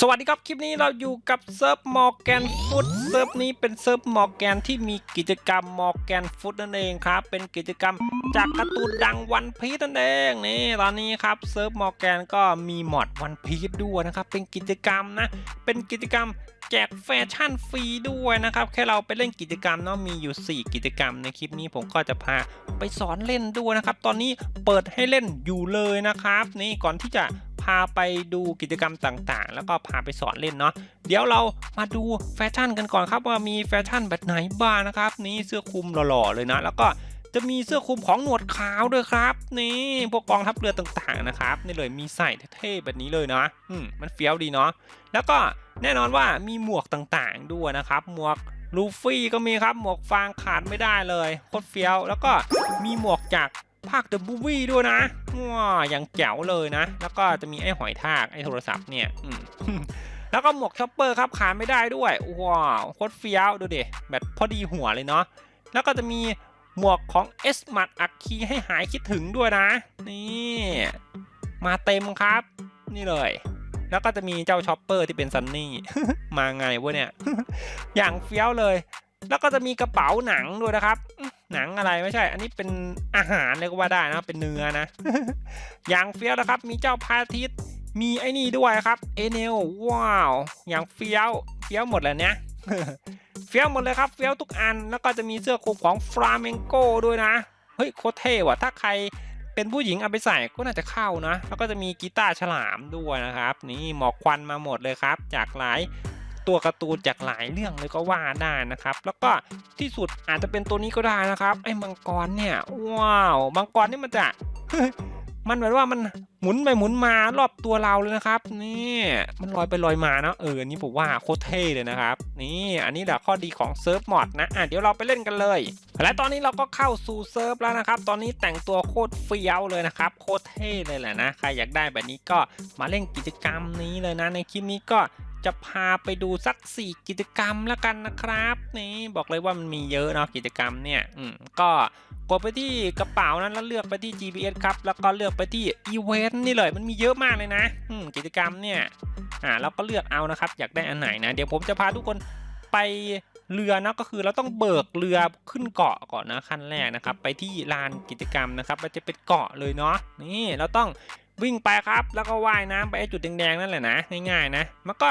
สวัสดีครับ คลิปนี้เราอยู่กับเซิร์ฟมอร์แกนฟุตเซิร์ฟนี้เป็นเซิร์ฟมอร์แกนที่มีกิจกรรมมอร์แกนฟุตนั่นเองครับ เป็นกิจกรรมจากการ์ตูนดังวันพีซนั่นเองนี่ตอนนี้ครับเซิร์ฟมอร์แกนก็มีมอดวันพีซด้วยนะครับ เป็นกิจกรรมนะ เป็นกิจกรรมแจกแฟชั่นฟรีด้วยนะครับ แค่เราไปเล่นกิจกรรมเนาะมีอยู่ 4 กิจกรรมในคลิปนี้ผมก็จะพาไปสอนเล่นด้วยนะครับ ตอนนี้เปิดให้เล่นอยู่เลยนะครับ นี่ก่อนที่จะ พาไปดูกิจกรรมต่างๆ แล้วก็พาไปสอนเล่นเนาะเดี๋ยวเรามาดูแฟชั่นกันก่อนครับว่ามีแฟชั่นแบบไหนบ้างนะครับ นี่เสื้อคลุมหล่อๆเลยนะ แล้วก็จะมีเสื้อคลุมของหนวดขาวด้วยครับ นี่พวกกองทัพเรือต่างๆนะครับนี่เลยมีใส่เท่ๆแบบนี้เลยนะอืมมันเฟี้ยวดีเนาะแล้วก็แน่นอนว่ามีหมวกต่างๆด้วยนะครับ หมวกลูฟี่ก็มีครับหมวกฟางขาดไม่ได้เลยโคตรเฟี้ยว แล้วก็มีหมวกจาก ภาคเดอะบูวี่ด้วยนะว้าอย่างแจ๋วเลยนะ แล้วก็จะมีไอ้หอยทาก ไอ้โทรศัพท์เนี่ยแล้วก็หมวกช็อปเปอร์ครับขาดไม่ได้ด้วยว้าวโคตรเฟี้ยวดูดิแบบพอดีหัวเลยเนาะแล้วก็จะมีหมวกของเอสมัดอักคีให้หายคิดถึงด้วยนะ นี่มาเต็มครับ นี่เลย แล้วก็จะมีเจ้าช็อปเปอร์ที่เป็นซันนี่ มาไงวะเนี่ย อย่างเฟี้ยวเลย แล้วก็จะมีกระเป๋าหนังด้วยนะครับ หนังอะไรไม่ใช่ อันนี้เป็นอาหารเลยก็ว่าได้นะ เป็นเนื้อนะ อย่างเฟี้ยวนะครับ มีเจ้าพาทิตมีไอ้นี่ด้วยครับ เอเนลว้าว อย่างเฟี้ยว เฟี้ยวหมดเลยเนี่ยเฟี้ยวหมดเลยครับ เฟี้ยวทุกอัน แล้วก็จะมีเสื้อคลุมของฟลาเมงโกด้วยนะ เฮ้ยโคตรเท่ว่ะ ถ้าใครเป็นผู้หญิงเอาไปใส่ก็น่าจะเข้านะ แล้วก็จะมีกีตาร์ฉลามด้วยนะครับ นี่หมอกควันมาหมดเลยครับ จากหลาย ตัวการ์ตูนจากหลายเรื่องเลยก็ว่าได้นะครับ แล้วก็ที่สุดอาจจะเป็นตัวนี้ก็ได้นะครับไอ้มังกรเนี่ยว้าวมังกรนี่มันจะมันเหมือนว่ามันหมุนไปหมุนมารอบตัวเราเลยนะครับ นี่มันลอยไปลอยมาเนาะเอออันนี้ผมว่าโคตรเท่เลยนะครับ นี่อันนี้แหละข้อดีของเซิร์ฟมอดนะอะเดี๋ยวเราไปเล่นกันเลย และตอนนี้เราก็เข้าสู่เซิร์ฟแล้วนะครับ ตอนนี้แต่งตัวโคตรเฟี้ยวเลยนะครับ โคตรเท่เลยแหละนะใครอยากได้แบบนี้ก็มาเล่นกิจกรรมนี้เลยนะในคลิปนี้ก็ จะพาไปดูสัก 4 กิจกรรมแล้วกันนะครับนี่บอกเลยว่ามันมีเยอะเนาะกิจกรรมเนี่ยอืมก็กดไปที่กระเป๋านั้นแล้วเลือกไปที่ GPS ครับ แล้วก็เลือกไปที่อีเวนต์นี่เลยมันมีเยอะมากเลยนะอืมกิจกรรมเนี่ยอ่าเราก็เลือกเอานะครับ อยากได้อันไหนนะ เดี๋ยวผมจะพาทุกคนไปเรือนะก็คือเราต้องเบิกเรือขึ้นเกาะก่อนนะขั้นแรกนะครับ ไปที่ลานกิจกรรมนะครับมันจะเป็นเกาะเลยเนาะนี่เราต้อง วิ่งไปครับ แล้วก็ว่ายน้ำไปไอ้จุดแดงๆนั่นแหละนะง่ายๆนะมันก็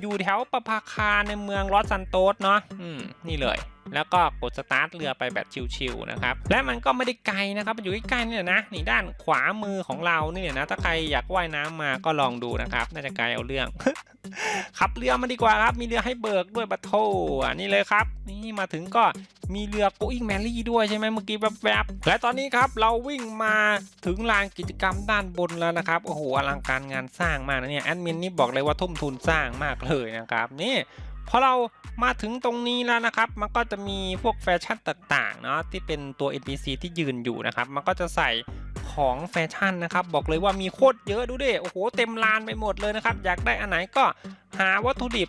อยู่แถวประภาคารในเมืองลอสซันโตสเนาะอืมนี่เลย แล้วก็กดสตาร์ทเรือไปแบบชิวๆนะครับและมันก็ไม่ได้ไกลนะครับมันอยู่ใกล้ๆนี่แหละนะนี่ด้านขวามือของเรานี่นะถ้าใครอยากว่ายน้ำมาก็ลองดูนะครับน่าจะไกลเอาเรื่อง ขับเรือมาดีกว่าครับ มีเรือให้เบิกด้วยบัตโทอะนี่เลยครับ นี่มาถึงก็มีเรือ going merry ด้วยใช่ไหมเมื่อกี้แวบๆและตอนนี้ครับเราวิ่งมาถึงลานกิจกรรมด้านบนแล้วนะครับ โอ้โหอลังการงานสร้างมากนะเนี่ยแอดมินนี่บอกเลยว่าทุ่มทุนสร้างมากเลยนะครับ นี่พอเรามาถึงตรงนี้แล้วนะครับ มันก็จะมีพวกแฟชั่นต่างๆเนาะที่เป็นตัว NPC ที่ยืนอยู่นะครับ มันก็จะใส่ ของแฟชั่นนะครับบอกเลยว่ามีโคตรเยอะดูดิโอ้โหเต็มลานไปหมดเลยนะครับ อยากได้อันไหนก็หาวัตถุดิบ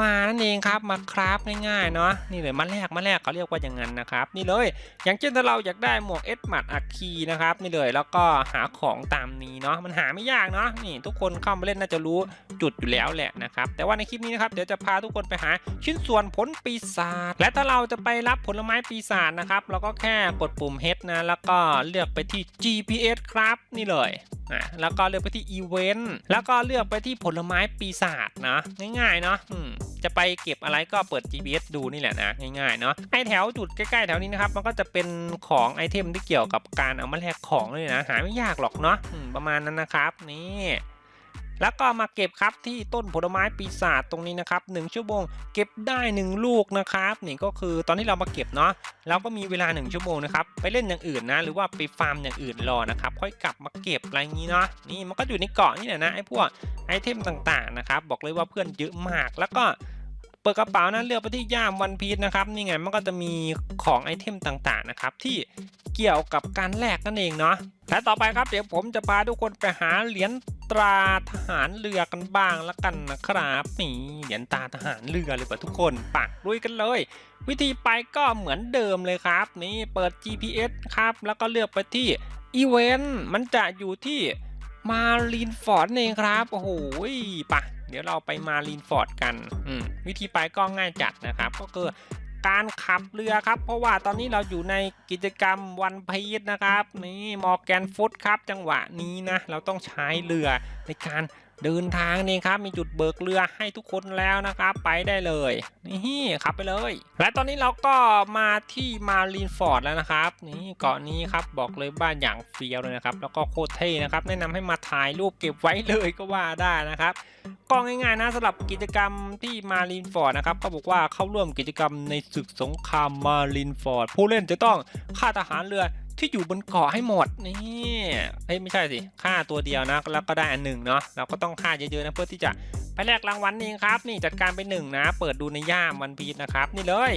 มานั่นเองครับมาคราฟง่ายๆเนาะนี่เลยมาแลกมาแลกเขาเรียกว่าอย่างนั้นนะครับ นี่เลยอย่างเช่นถ้าเราอยากได้หมวกเอสมัดอัคคีนะครับนี่เลยแล้วก็หาของตามนี้เนาะมันหาไม่ยากเนาะนี่ทุกคนเข้ามาเล่นน่าจะรู้จุดอยู่แล้วแหละนะครับแต่ว่าในคลิปนี้นะครับเดี๋ยวจะพาทุกคนไปหาชิ้นส่วนผลปีศาจและถ้าเราจะไปรับผลไม้ปีศาจนะครับเราก็แค่กดปุ่ม H นะแล้วก็เลือกไปที่ GPS ครับนี่เลย อะแล้วก็เลือกไปที่อีเวนต์แล้วก็เลือกไปที่ผลไม้ปีศาจนะง่ายๆเนาะจะไปเก็บอะไรก็เปิด GPS ดูนี่แหละนะง่ายๆเนาะไอแถวจุดใกล้ๆแถวนี้นะครับมันก็จะเป็นของไอเทมที่เกี่ยวกับการเอามาแลกของเลยนะหาไม่ยากหรอกเนาะประมาณนั้นนะครับนี่ แล้วก็มาเก็บครับที่ต้นผลไม้ปีศาจตรงนี้นะครับ1ชั่วโมงเก็บได้ 1 ลูกนะครับนี่ก็คือตอนที่เรามาเก็บเนาะเราก็มีเวลา 1 ชั่วโมงนะครับไปเล่นอย่างอื่นนะ หรือว่าไปฟาร์มอย่างอื่นรอนะครับค่อยกลับมาเก็บอะไรงนี้เนาะนี่มันก็อยู่ในเกาะนี่แหละนะไอ้พวกไอเทมต่างๆนะครับบอกเลยว่าเพื่อนเยอะมากแล้วก็ ปิดกระเป๋านะเลือกไปที่ย่ามวันพีชนะครับนี่ไงมันก็จะมีของไอเทมต่างๆนะครับที่เกี่ยวกับการแลกนั่นเองเนาะและต่อไปครับเดี๋ยวผมจะพาทุกคนไปหาเหรียญตราทหารเรือกันบ้างละกันนะครับนี่เหรียญตราทหารเรือเลยป่ะทุกคนปักลุยกันเลย วิธีไปก็เหมือนเดิมเลยครับ นี่เปิด GPS ครับแล้วก็เลือกไปที่อีเวนต์มันจะอยู่ที่มารีนฟอร์ดเองครับโอ้โหปะ เดี๋ยวเราไปมารีนฟอร์ดกันอืมวิธีไปก็ง่ายจัดนะครับ ก็คือการขับเรือครับ เพราะว่าตอนนี้เราอยู่ในกิจกรรมวันพีชนะครับ นี่มอร์แกนฟุตครับ จังหวะนี้นะ เราต้องใช้เรือในการ เดินทางนี่ครับมีจุดเบิกเรือให้ทุกคนแล้วนะครับไปได้เลยนี่ขับไปเลย และตอนนี้เราก็มาที่มารีนฟอร์ดแล้วนะครับนี่เกาะนี้ครับบอกเลยบ้านอย่างเฟียวเลยนะครับแล้วก็โคตรเท่นะครับแนะนำให้มาถ่ายรูปเก็บไว้เลยก็ว่าได้นะครับก็ง่ายๆนะสำหรับกิจกรรมที่มารีนฟอร์ดนะครับเขาบอกว่าเข้าร่วมกิจกรรมในศึกสงครามมารีนฟอร์ดผู้เล่นจะต้องฆ่าทหารเรือ ที่อยู่บนเกาะให้หมดนี่เอ้ยไม่ใช่สิฆ่าตัวเดียวนะแล้วก็ได้อันหนึ่งเนาะเราก็ต้องฆ่าเยอะๆนะเพื่อที่จะไปแลกรางวัลนี่ครับ นี่จัดการไปหนึ่งนะ เปิดดูในย่ามวันพีชนะครับ นี่เลย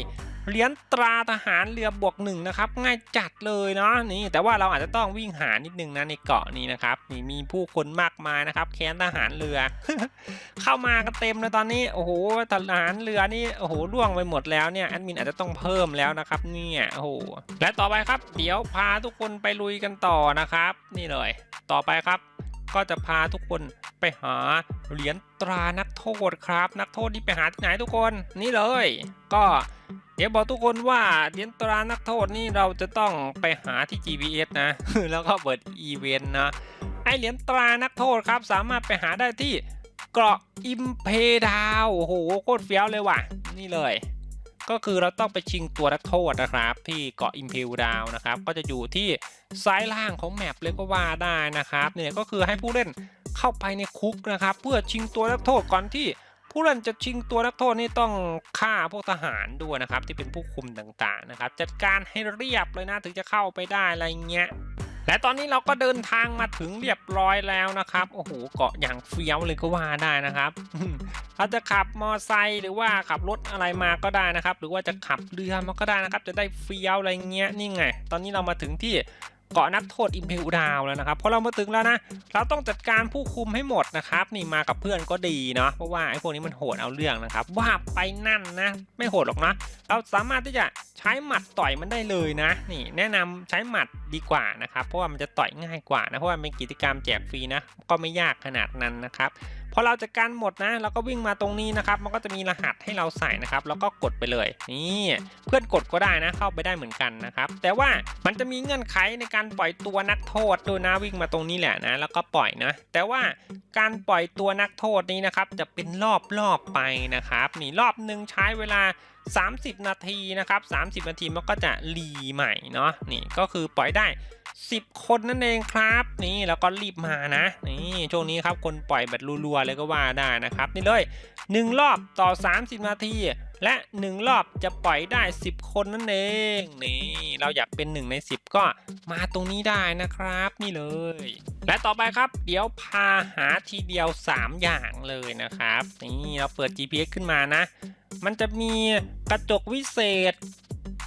เหรียญตราทหารเรือบวกหนึ่งนะครับ ง่ายจัดเลยเนาะนี่แต่ว่าเราอาจจะต้องวิ่งหานิดนึงนะในเกาะนี้นะครับนี่มีผู้คนมากมายนะครับ แค้นทหารเรือ เข้ามากันเต็มเลยตอนนี้โอ้โหทหารเรือนี่โอ้โหล่วงไปหมดแล้วเนี่ยแอดมินอาจจะต้องเพิ่มแล้วนะครับเนี่ยโอ้โหและต่อไปครับเดี๋ยวพาทุกคนไปลุยกันต่อนะครับ นี่เลย ต่อไปครับก็จะพาทุกคนไปหาเหรียญตรานักโทษครับ นักโทษที่ไปหาที่ไหนทุกคน นี่เลย ก็ เดี๋ยวบอกทุกคนว่าเหรียญตรานักโทษนี่เราจะต้องไปหาที่ GPS นะ แล้วก็เปิดอีเวนต์นะ ไอเหรียญตรานักโทษครับ สามารถไปหาได้ที่เกาะอิมเพดาวโอ้โหโคตรเฟี้ยวเลยว่ะ นี่เลย ก็คือเราต้องไปชิงตัวนักโทษนะครับ ที่เกาะอิมเพดาวนะครับ ก็จะอยู่ที่ซ้ายล่างของแมปเลยก็ว่าได้นะครับ เนี่ยก็คือให้ผู้เล่นเข้าไปในคุกนะครับ เพื่อชิงตัวนักโทษก่อนที่ ผู้เล่นจะชิงตัวนักโทษนี่ต้องฆ่าพวกทหารด้วยนะครับ ที่เป็นผู้คุมต่างๆนะครับ จัดการให้เรียบเลยนะถึงจะเข้าไปได้อะไรเงี้ยและตอนนี้เราก็เดินทางมาถึงเรียบร้อยแล้วนะครับ โอ้โห เกาะอย่างเฟี้ยวเลยก็ว่าได้นะครับเราจะขับมอไซค์หรือว่าขับรถอะไรมาก็ได้นะครับ หรือว่าจะขับเรือมาก็ได้นะครับ จะได้เฟี้ยวอะไรเงี้ย นี่ไง ตอนนี้เรามาถึงที่ เกาะนักโทษอิมเพลดาวแล้วนะครับเพอเรามาถึงแล้วนะ เราต้องจัดการผู้คุมให้หมดนะครับ นี่มากับเพื่อนก็ดีเนาะเพราะว่าไอ้พวกนี้มันโหดเอาเรื่องนะครับ ว่าไปนั่นนะ ไม่โหดหรอกนะเราสามารถที่จะใช้หมัดต่อยมันได้เลยนะ นี่แนะนำใช้หมัดดีกว่านะครับ เพราะว่ามันจะต่อยง่ายกว่านะเพราะว่าเป็นกิจกรรมแจกฟรีนะก็ไม่ยากขนาดนั้นนะครับ พอเราจัดการหมดนะเราก็วิ่งมาตรงนี้นะครับ มันก็จะมีรหัสให้เราใส่นะครับ แล้วก็กดไปเลย นี่เพื่อนกดก็ได้นะ เข้าไปได้เหมือนกันนะครับ แต่ว่ามันจะมีเงื่อนไขในการปล่อยตัวนักโทษด้วยนะวิ่งมาตรงนี้แหละนะ แล้วก็ปล่อยนะ แต่ว่าการปล่อยตัวนักโทษนี้นะครับ จะเป็นรอบรอบๆไปนะครับนี่รอบหนึ่งใช้เวลา 30 นาทีนะครับ 30 นาทีมันก็จะรีใหม่เนาะนี่ก็คือปล่อยได้ 10 คนนั่นเองครับ นี่แล้วก็รีบมานะนี่ช่วงนี้ครับคนปล่อยแบบรัวๆเลยก็ว่าได้นะครับ นี่เลย 1 รอบต่อ 30 นาที และ 1 รอบจะปล่อยได้ 10 คนนั่นเองนี่เราอยากเป็น 1 ใน 10 ก็มาตรงนี้ได้นะครับนี่เลย และต่อไปครับ เดี๋ยวพาหาทีเดียว 3 อย่างเลยนะครับนี่เราเปิด GPS ขึ้นมานะ มันจะมีกระจกวิเศษ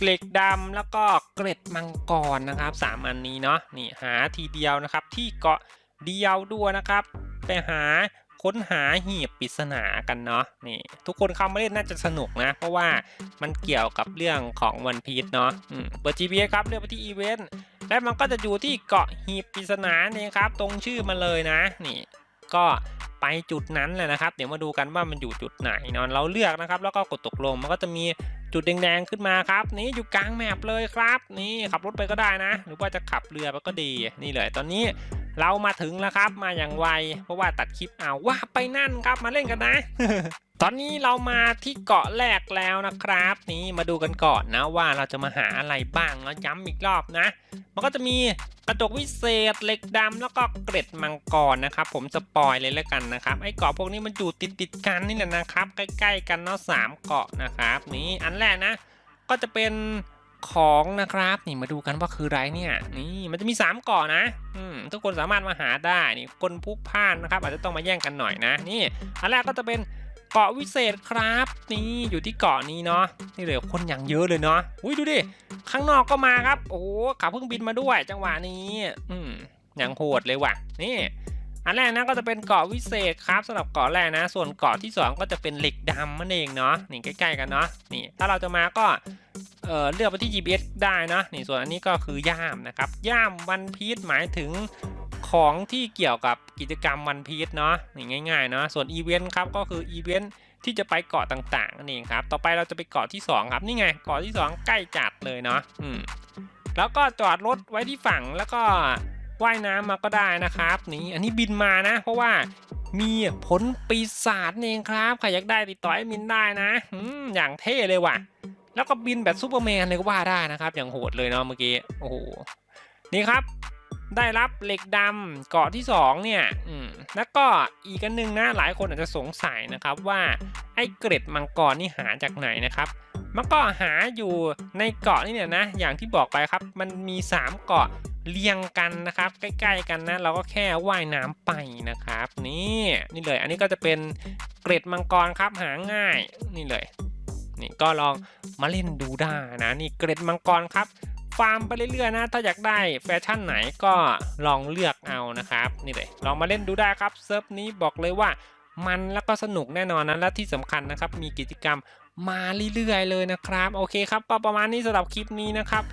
เหล็กดำแล้วก็เกร็ดมังกรนะครับสามอันนี้เนาะนี่หาทีเดียวนะครับที่เกาะเดียวด้วยนะครับ ไปหา ค้นหาหีบปริศนากันเนาะนี่ ทุกคนเข้ามาเล่นน่าจะสนุกนะ เพราะว่ามันเกี่ยวกับเรื่องของวันพีชเนาะอืมเปิด GPS ครับเลือกไปที่อีเวนต์และมันก็จะอยู่ที่เกาะหีบปริศนาเนี่ยครับ ตรงชื่อมันเลยนะ นี่ ก็ไปจุดนั้นเลยนะครับ เดี๋ยวมาดูกันว่ามันอยู่จุดไหนเนาะเราเลือกนะครับ แล้วก็กดตกลงมันก็จะมีจุดแดงๆขึ้นมาครับ นี่อยู่กลางแมปเลยครับ นี่ขับรถไปก็ได้นะ หรือว่าจะขับเรือไปก็ดีนี่เลยตอนนี้ เรามาถึงแล้วครับมาอย่างไว เพราะว่าตัดคลิปเอาว่าไปนั่นครับมาเล่นกันนะ ตอนนี้เรามาที่เกาะแรกแล้วนะครับ นี่มาดูกันก่อนนะว่าเราจะมาหาอะไรบ้างแล้วย้ำอีกรอบนะ มันก็จะมีกระจกวิเศษเหล็กดำแล้วก็เกร็ดมังกรนะครับ ผมสปอยเลยแล้วกันนะครับไอ้เกาะพวกนี้มันอยู่ติดติดกันนี่แหละนะครับ ใกล้ ๆ กันเนาะสามเกาะนะครับ นี่อันแรกนะ ก็จะเป็น ของนะครับ นี่มาดูกันว่าคืออะไรเนี่ยนี่มันจะมี3เกาะนะอืมทุกคนสามารถมาหาได้นี่คนพุกพล่านนะครับ อาจจะต้องมาแย่งกันหน่อยนะ นี่อันแรกก็จะเป็นเกาะวิเศษครับ นี่อยู่ที่เกาะนี้เนาะนี่เลยคนอย่างเยอะเลยเนาะอุ้ยดูดิข้างนอกก็มาครับ โอ้ขับเครื่งบินมาด้วย จังหวะนี้ อืมอย่างโหดเลยว่ะ นี่อันแรกนะก็จะเป็นเกาะวิเศษครับสำหรับเกาะแรกนะ ส่วนเกาะที่ 2 ก็จะเป็นเหล็กดำนั่นเองเนาะนี่ใกล้ๆกันเนาะนี่ถ้าเราจะมาก็ เอ่อเลือกไปที่ GPS ได้นะนี่ส่วนอันนี้ก็คือย่ามนะครับ ย่ามวันพีชหมายถึงของที่เกี่ยวกับกิจกรรมวันพีชเนาะนี่ง่ายๆเนาะส่วนอีเวนต์ครับก็คืออีเวนต์ที่จะไปเกาะต่างๆนั่นเองครับ ต่อไปเราจะไปเกาะที่สองครับนี่ไงเกาะที่สองใกล้จัดเลยเนาะอืมแล้วก็จอดรถไว้ที่ฝั่งแล้วก็ว่ายน้ำมาก็ได้นะครับ นี่อันนี้บินมานะ เพราะว่ามีผลปีศาจนี่เองครับใครอยากได้ติดต่อไอ้มินได้นะ อืมอย่างเท่เลยว่ะ แล้วก็บินแบบซูเปอร์แมนเลยก็ว่าได้นะครับ อย่างโหดเลยเนาะเมื่อกี้โอ้โหนี่ครับ ได้รับเหล็กดำเกาะที่สองเนี่ยอืมแล้วก็อีกอันหนึงนะหลายคนอาจจะสงสัยนะครับว่าไอ้เกร็ดมังกรนี่หาจากไหนนะครับมันก็หาอยู่ในเกาะนี่เนี่ยนะ อย่างที่บอกไปครับ มันมี 3 เกาะเรียงกันนะครับ ใกล้ๆกันนะเราก็แค่ว่ายน้ำไปนะครับ นี่นี่เลย อันนี้ก็จะเป็นเกร็ดมังกรครับหาง่ายนี่เลย นี่ก็ลองมาเล่นดูได้นะนี่เกร็ดมังกรครับฟาร์มไปเรื่อยๆนะถ้าอยากได้แฟชั่นไหนก็ลองเลือกเอานะครับนี่เลยลองมาเล่นดูได้ครับเซิร์ฟนี้บอกเลยว่ามันแล้วก็สนุกแน่นอนนะและที่สำคัญนะครับมีกิจกรรมมาเรื่อยๆเลยนะครับ โอเคครับก็ประมาณนี้สำหรับคลิปนี้นะครับ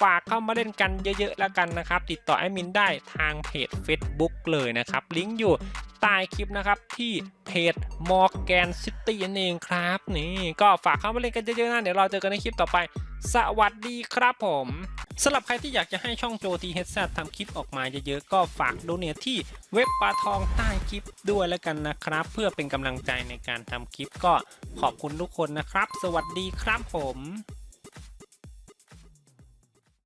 ฝากเข้ามาเล่นกันเยอะๆแล้วกันนะครับ ติดต่อแอดมินได้ทางเพจ Facebook เลยนะครับ ลิงก์อยู่ ใต้คลิปนะครับ ที่เพจ Morgan City นั่นเองครับ นี่ก็ฝากเข้ามาเล่นกันเยอะๆนะเดี๋ยวเราเจอกันในคลิปต่อไป สวัสดีครับผมสำหรับใครที่อยากจะให้ช่องโจทีเฮดซทำคลิปออกมาเยอะๆ ก็ฝากโดเนทที่เว็บปลาทองใต้คลิปด้วยแล้วกันนะครับ เพื่อเป็นกำลังใจในการทำคลิปก็ขอบคุณทุกคนนะครับ สวัสดีครับผม